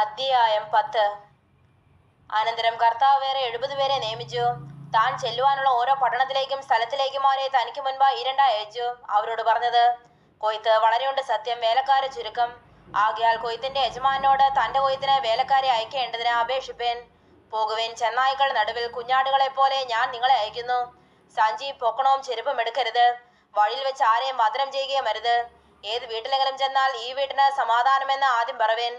അധ്യായം പത്ത്. അനന്തരം കർത്താവ് വേറെ എഴുപത് പേരെ നിയമിച്ചു. താൻ ചെല്ലുവാനുള്ള ഓരോ പട്ടണത്തിലേക്കും സ്ഥലത്തിലേക്കും അവരെ തനിക്ക് മുൻപായി ഇരണ്ടായി അയച്ചു. അവരോട് പറഞ്ഞത് കൊയ്ത്ത് വളരെയുണ്ട് സത്യം വേലക്കാരെ ചുരുക്കം. ആകയാൽ കൊയ്ത്തിന്റെ യജമാനോട് തന്റെ കൊയ്ത്തിന് വേലക്കാരെ അയക്കേണ്ടതിന് അപേക്ഷിപ്പേൻ. പോകുവേൻ ചെന്നായ്ക്കൾ നടുവിൽ കുഞ്ഞാടുകളെ പോലെ ഞാൻ നിങ്ങളെ അയക്കുന്നു. സഞ്ചി പൊക്കണവും ചെരുപ്പും എടുക്കരുത്. വഴിയിൽ വെച്ച് ആരെയും മധുരം ചെയ്യുകയും അരുത്. ഏത് വീട്ടിലെങ്കിലും ചെന്നാൽ ഈ വീട്ടിന് സമാധാനമെന്ന് ആദ്യം പറവേൻ.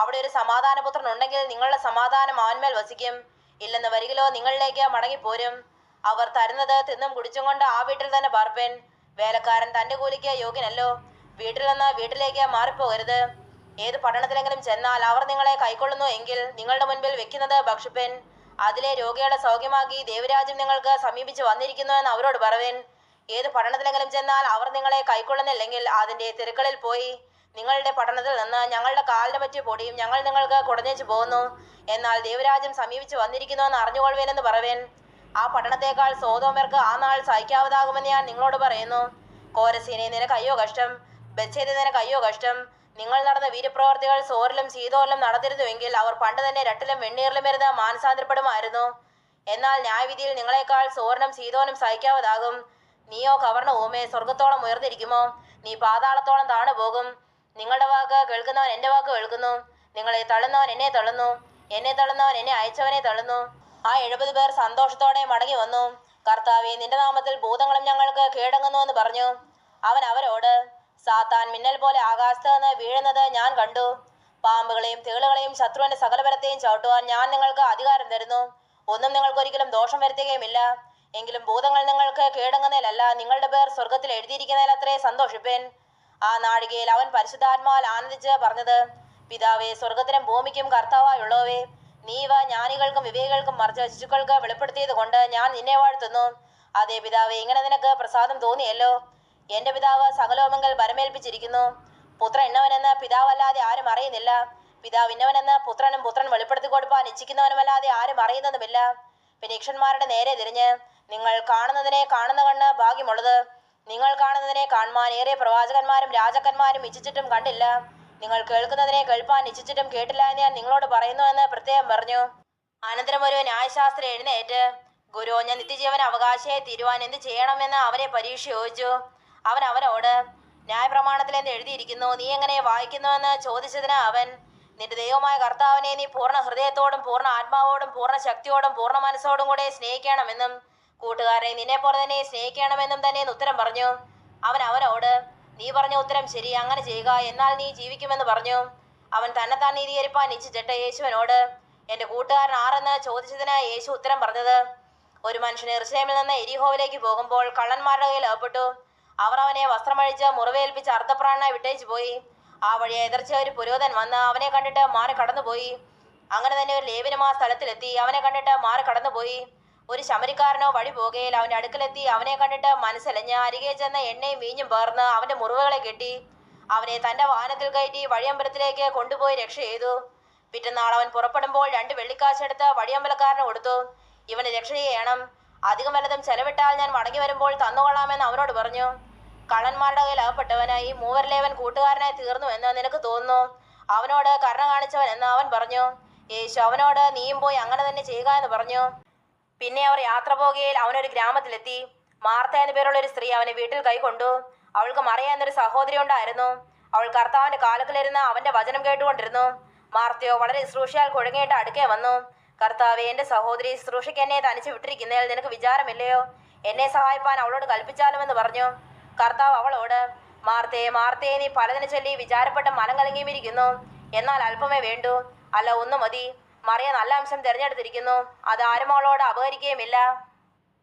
അവിടെ ഒരു സമാധാനപുത്രൻ ഉണ്ടെങ്കിൽ നിങ്ങളുടെ സമാധാനം അവന്മേൽ വസിക്കും. ഇല്ലെന്ന് വരികിലോ നിങ്ങളിലേക്ക് മടങ്ങിപ്പോരും അവർ തരുന്നത് തിന്നും കുടിച്ചും കൊണ്ട് ആ വീട്ടിൽ തന്നെ പാർപ്പേൻ. വേലക്കാരൻ തന്റെ കൂലിക്ക് യോഗ്യനല്ലോ. വീട്ടിൽ നിന്ന് വീട്ടിലേക്ക് മാറിപ്പോകരുത്. ഏത് പട്ടണത്തിലെങ്കിലും ചെന്നാൽ അവർ നിങ്ങളെ കൈക്കൊള്ളുന്നു എങ്കിൽ നിങ്ങളുടെ മുൻപിൽ വെക്കുന്നത് ഭക്ഷിപ്പൻ. അതിലെ രോഗികളെ സൗഖ്യമാക്കി ദേവരാജ്യം നിങ്ങൾക്ക് സമീപിച്ച് വന്നിരിക്കുന്നു എന്ന് അവരോട് പറവേൻ. ഏത് പട്ടണത്തിലെങ്കിലും ചെന്നാൽ അവർ നിങ്ങളെ കൈക്കൊള്ളുന്നില്ലെങ്കിൽ അതിന്റെ തിരക്കളിൽ പോയി. നിങ്ങളുടെ പഠനത്തിൽ നിന്ന് ഞങ്ങളുടെ കാലിന് പറ്റിയ പൊടിയും ഞങ്ങൾ നിങ്ങൾക്ക് കുടഞ്ഞേച്ചു പോകുന്നു. എന്നാൽ ദേവരാജ്യം സമീപിച്ചു വന്നിരിക്കുന്നു എന്ന് അറിഞ്ഞുകൊള്ളുവേനെന്ന് പറവേൻ. ആ പഠനത്തെക്കാൾ സോതോമർക്ക് ആ നാൾ സഹിക്കാവതാകുമെന്ന് ഞാൻ നിങ്ങളോട് പറയുന്നു. കോരസീനെ നിനക്ക് അയ്യോ കഷ്ടം. ബച്ചേരി നിനക്ക് അയ്യോ കഷ്ടം. നിങ്ങൾ നടന്ന വീരപ്രവർത്തികൾ സോറിലും സീതോറിലും നടന്നിരുന്നുവെങ്കിൽ അവർ പണ്ട് തന്നെ രട്ടിലും വെണ്ണീറിലും വരുന്ന മാനസാന്തരപ്പെടുമായിരുന്നു. എന്നാൽ ന്യായവിധിയിൽ നിങ്ങളെക്കാൾ സോറിനും സീതോനും സഹിക്കാവതാകും. നീയോ കവർണ ഓമേ സ്വർഗത്തോളം ഉയർന്നിരിക്കുമോ? നീ പാതാളത്തോളം താണു പോകും നിങ്ങളുടെ വാക്ക് കേൾക്കുന്നവൻ എന്റെ വാക്ക് കേൾക്കുന്നു. നിങ്ങളെ തള്ളുന്നവൻ എന്നെ തള്ളുന്നു. എന്നെ തള്ളുന്നവൻ എന്നെ അയച്ചവനെ തള്ളുന്നു. ആ എഴുപത് പേർ സന്തോഷത്തോടെ മടങ്ങി വന്നു. കർത്താവെ നിന്റെ നാമത്തിൽ ഭൂതങ്ങളും ഞങ്ങൾക്ക് കീഴടങ്ങുന്നു എന്ന് പറഞ്ഞു. അവൻ അവരോട് സാത്താൻ മിന്നൽ പോലെ ആകാശത്ത് നിന്ന് വീഴുന്നത് ഞാൻ കണ്ടു. പാമ്പുകളെയും തേളുകളെയും ശത്രുവിന്റെ സകലപരത്തെയും ചവിട്ടുവാൻ ഞാൻ നിങ്ങൾക്ക് അധികാരം തരുന്നു. ഒന്നും നിങ്ങൾക്ക് ഒരിക്കലും ദോഷം വരുത്തുകയുമില്ല. എങ്കിലും ഭൂതങ്ങൾ നിങ്ങൾക്ക് കീഴടങ്ങുന്നതിലല്ല നിങ്ങളുടെ പേർ സ്വർഗത്തിൽ എഴുതിയിരിക്കുന്നതിൽ അത്രേ സന്തോഷിപ്പേൻ. ആ നാഴികയിൽ അവൻ പരിശുദ്ധാത്മാവിൽ ആനന്ദിച്ച് പറഞ്ഞത് പിതാവേ സ്വർഗത്തിനും ഭൂമിക്കും കർത്താവായുള്ളവേ നീ ഇവ ജ്ഞാനികൾക്കും വിവേകൾക്കും മറിച്ച് ശിശുക്കൾക്ക് വെളിപ്പെടുത്തിയത് കൊണ്ട് ഞാൻ നിന്നെ വാഴ്ത്തുന്നു. അതേ പിതാവേ ഇങ്ങനെ നിനക്ക് പ്രസാദം തോന്നിയല്ലോ. എന്റെ പിതാവ് സകലോമങ്ങൾ വരമേൽപ്പിച്ചിരിക്കുന്നു പുത്രൻ ഇന്നവനെന്ന് പിതാവല്ലാതെ ആരും അറിയുന്നില്ല. പിതാവ് ഇന്നവനെന്ന് പുത്രനും പുത്രൻ വെളിപ്പെടുത്തി കൊടുപ്പാൻ ഇച്ഛിക്കുന്നവനുമല്ലാതെ ആരും അറിയുന്നതുമില്ല. ഫിനീക്ഷന്മാരുടെ നേരെ തിരിഞ്ഞ് നിങ്ങൾ കാണുന്നതിനെ കാണുന്ന കണ്ണ് ഭാഗ്യമുള്ളത്. നിങ്ങൾ കാണുന്നതിനെ കാണുവാൻ ഏറെ പ്രവാചകന്മാരും രാജാക്കന്മാരും ഇച്ഛിച്ചിട്ടും കണ്ടില്ല. നിങ്ങൾ കേൾക്കുന്നതിനെ കേൾപ്പാൻ ഇച്ഛിച്ചിട്ടും കേട്ടില്ല എന്ന് ഞാൻ നിങ്ങളോട് പറയുന്നു എന്ന് പ്രത്യേകം പറഞ്ഞു. അനന്തരം ഒരു ന്യായശാസ്ത്രം എഴുന്നേറ്റ്. ഗുരു ഞാൻ നിത്യജീവൻ അവകാശയെ തീരുവാൻ എന്ത് ചെയ്യണമെന്ന് അവനെ പരീക്ഷ ചോദിച്ചു. അവൻ അവനോട് ന്യായപ്രമാണത്തിൽ എന്ത് എഴുതിയിരിക്കുന്നു? നീ എങ്ങനെ വായിക്കുന്നുവെന്ന് ചോദിച്ചതിന് അവൻ നിന്റെ ദൈവമായ കർത്താവിനെ നീ പൂർണ ഹൃദയത്തോടും പൂർണ ആത്മാവോടും പൂർണ ശക്തിയോടും പൂർണ മനസ്സോടും കൂടെ സ്നേഹിക്കണമെന്നും കൂട്ടുകാരെ നിന്നെ പോലെ തന്നെ സ്നേഹിക്കണമെന്നും തന്നെ ഉത്തരം പറഞ്ഞു. അവൻ അവനോട് നീ പറഞ്ഞ ഉത്തരം ശരി അങ്ങനെ ചെയ്യുക എന്നാൽ നീ ജീവിക്കുമെന്ന് പറഞ്ഞു. അവൻ തന്നെ തന്നെത്താൻ നീതീകരിപ്പാൻ ഇച്ഛിച്ചിട്ട് യേശുവിനോട് എന്റെ കൂട്ടുകാരൻ ആരെന്ന് ചോദിച്ചതിന് യേശു ഉത്തരം പറഞ്ഞത് ഒരു മനുഷ്യൻ എറുസലേമിൽ നിന്ന് എരിഹോവിലേക്ക് പോകുമ്പോൾ കള്ളന്മാരുടെ കയ്യിൽ അകപ്പെട്ടു. അവർ അവനെ വസ്ത്രമഴിച്ച് മുറിവേൽപ്പിച്ച് അർദ്ധപ്രാണനായി വിട്ടേച്ചു പോയി. ആ വഴി എതിർച്ച ഒരു പുരോധൻ വന്ന് അവനെ കണ്ടിട്ട് മാറി കടന്നുപോയി. അങ്ങനെ തന്നെ ഒരു ലേവിനും ആ സ്ഥലത്തിലെത്തി. അവനെ കണ്ടിട്ട് മാറി കടന്നുപോയി. ഒരു ശമരിക്കാരനോ വഴി പോകുകയിൽ അവന്റെ അടുക്കലെത്തി. അവനെ കണ്ടിട്ട് മനസ്സലഞ്ഞ് അരികെ ചെന്ന എണ്ണയും വീഞ്ഞും പേർന്ന് അവന്റെ മുറിവുകളെ കെട്ടി അവനെ തന്റെ വാഹനത്തിൽ കയറ്റി വഴിയമ്പലത്തിലേക്ക് കൊണ്ടുപോയി രക്ഷ ചെയ്തു. പിറ്റന്നാൾ അവൻ പുറപ്പെടുമ്പോൾ രണ്ട് വെള്ളിക്കാശെടുത്ത് വഴിയമ്പലക്കാരന് കൊടുത്തു. ഇവന് രക്ഷ ചെയ്യണം അധികം വല്ലതും ചെലവിട്ടാൽ ഞാൻ മടങ്ങി വരുമ്പോൾ തന്നുകൊള്ളാമെന്ന് അവനോട് പറഞ്ഞു. കള്ളന്മാരുടെ കയ്യിൽ അകപ്പെട്ടവനായി മൂവരിലേവൻ കൂട്ടുകാരനായി തീർന്നു എന്ന് നിനക്ക് തോന്നുന്നു? അവനോട് കരുണ കാണിച്ചവൻ എന്ന് അവൻ പറഞ്ഞു. യേശു അവനോട് നീയും പോയി അങ്ങനെ തന്നെ ചെയ്യുക എന്ന് പറഞ്ഞു. പിന്നെ അവർ യാത്ര പോകുകയിൽ അവനൊരു ഗ്രാമത്തിലെത്തി. മാർത്ത എന്ന പേരുള്ള ഒരു സ്ത്രീ അവനെ വീട്ടിൽ കൈക്കൊണ്ടു. അവൾക്ക് മറിയ എന്നൊരു സഹോദരി ഉണ്ടായിരുന്നു. അവൾ കർത്താവിന്റെ കാലക്കിലിരുന്ന് അവന്റെ വചനം കേട്ടുകൊണ്ടിരുന്നു. മാർത്തയോ വളരെ ശുശ്രൂഷയാൽ കുഴങ്ങിയിട്ട് അടുക്കേ വന്നു. കർത്താവെ എന്റെ സഹോദരി ശുശ്രൂഷയ്ക്ക് എന്നെ തനിച്ച് വിട്ടിരിക്കുന്നതിൽ നിനക്ക് വിചാരമില്ലയോ? എന്നെ സഹായിപ്പാൻ അവളോട് കൽപ്പിച്ചാലുമെന്ന് പറഞ്ഞു. കർത്താവ് അവളോട് മാർത്തേ മാർത്തേ നീ പലതിനെ ചൊല്ലി വിചാരപ്പെട്ട് മനം കലങ്ങിയിരിക്കുന്നു എന്നാൽ അല്പമേ വേണ്ടു. അല്ല ഒന്നു മതി. മറിയ നല്ല അംശം തിരഞ്ഞെടുത്തിരിക്കുന്നു. അത് ആരും അവളോട് അപഹരിക്കുകയുമില്ല.